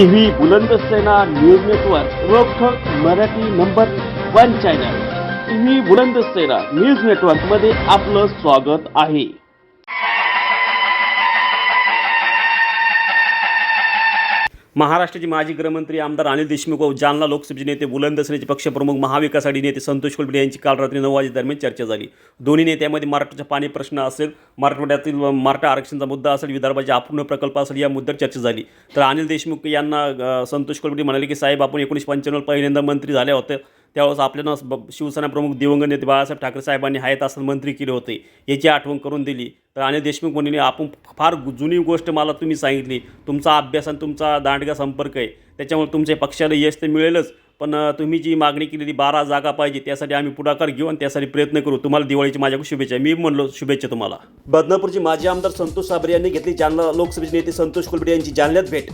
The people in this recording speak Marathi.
TV Bulandsena news network रोखोक Marathi number one channel. TV Bulandsena news नेटवर्कमध्ये आपलं स्वागत आहे. महाराष्ट्राचे माजी गृहमंत्री आमदार अनिल देशमुख व जालना लोकसभेचे नेते बुलंद सेनेचे पक्षप्रमुख महाविकास आघाडी नेते संतोष कुलबडे यांची काल रात्री नऊ वाजेदरम्यान चर्चा झाली. दोन्ही नेत्यामध्ये मराठवाड्याचा पाणी प्रश्न असेल मराठवाड्यातील मराठा आरक्षणाचा मुद्दा असेल विदर्भाचे अपूर्ण प्रकल्प असेल या मुद्द्यावर चर्चा झाली. तर अनिल देशमुख यांना संतोष कुलबडे म्हणाले की साहेब आपण एकोणीसशे पंच्याण्णव पहिल्यांदा मंत्री झाले होते त्यावेळेस आपल्यानं ब- शिवसेना प्रमुख दिवंगत नेते बाळासाहेब ठाकरे साहेबांनी हयात असं मंत्री केले होते. याची आठवण करून दिली. तर अनिल देशमुख म्हणले आपण फार जुनी गोष्ट मला तुम्ही सांगितली. तुमचा अभ्यास आणि तुमचा दांडगा संपर्क आहे. त्याच्यामुळे तुमच्या पक्षाला यश तर मिळेलच. पण तुम्ही जी मागणी केलेली बारा जागा पाहिजे त्यासाठी आम्ही पुढाकार घेऊ आणि त्यासाठी प्रयत्न करू. तुम्हाला दिवाळीची माझ्याकडून शुभेच्छा. मी म्हणलो शुभेच्छा तुम्हाला. बदनापूरचे माजी आमदार संतोष साबरे यांनी घेतली जालना लोकसभेचे नेते संतोष कुलबडे यांची जालन्यात भेट.